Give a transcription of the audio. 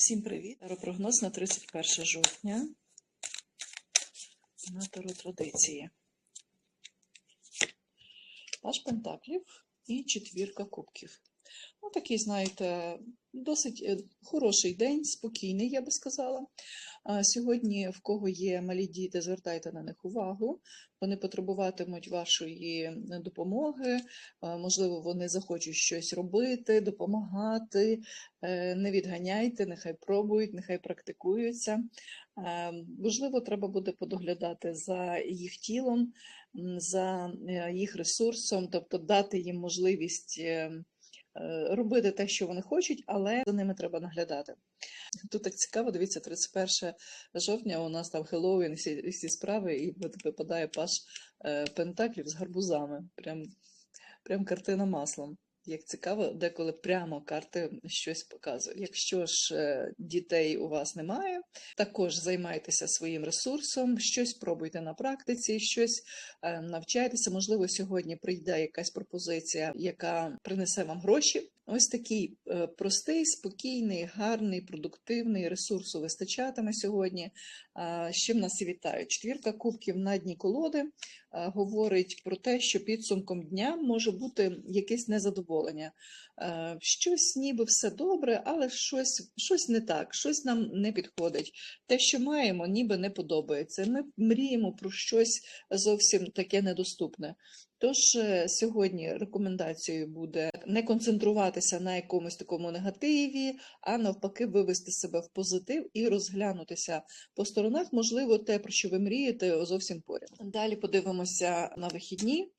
Всім привіт! Прогноз на 31 жовтня на Таро традиції. Паш Пентаклів і четвірка кубків. Ну, такий, знаєте, досить е, хороший день, спокійний, я би сказала. Сьогодні, в кого є малі діти, звертайте на них увагу. Вони потребуватимуть вашої допомоги. Можливо, вони захочуть щось робити, допомагати. Е, Не відганяйте, нехай пробують, нехай практикуються. Можливо, треба буде подоглядати за їх тілом, за е, їх ресурсом, тобто дати їм можливість робити те, що вони хочуть, але за ними треба наглядати. Тут так цікаво, дивіться, 31 жовтня у нас там Хеллоуін, всі, всі справи, і випадає паш е, пентаклів з гарбузами. Прям, прям картина маслом. Як цікаво, деколи прямо карти щось показують. Якщо ж е, дітей у вас немає, також займайтеся своїм ресурсом, щось пробуйте на практиці, щось е, навчайтеся. Можливо, сьогодні прийде якась пропозиція, яка принесе вам гроші. Ось такий простий, спокійний, гарний, продуктивний ресурсу вистачатиме сьогодні. З чим нас і вітають. Четвірка кубків на дні колоди говорить про те, що підсумком дня може бути якесь незадоволення. Е, Щось ніби все добре, але щось, щось не так, щось нам не підходить. Те, що маємо, ніби не подобається. Ми мріємо про щось зовсім таке недоступне. Тож е, сьогодні рекомендацією буде не концентруватися на якомусь такому негативі, а навпаки, вивести себе в позитив і розглянутися по сторонах. Можливо, те, про що ви мрієте, зовсім поряд. Далі подивимося на вихідні.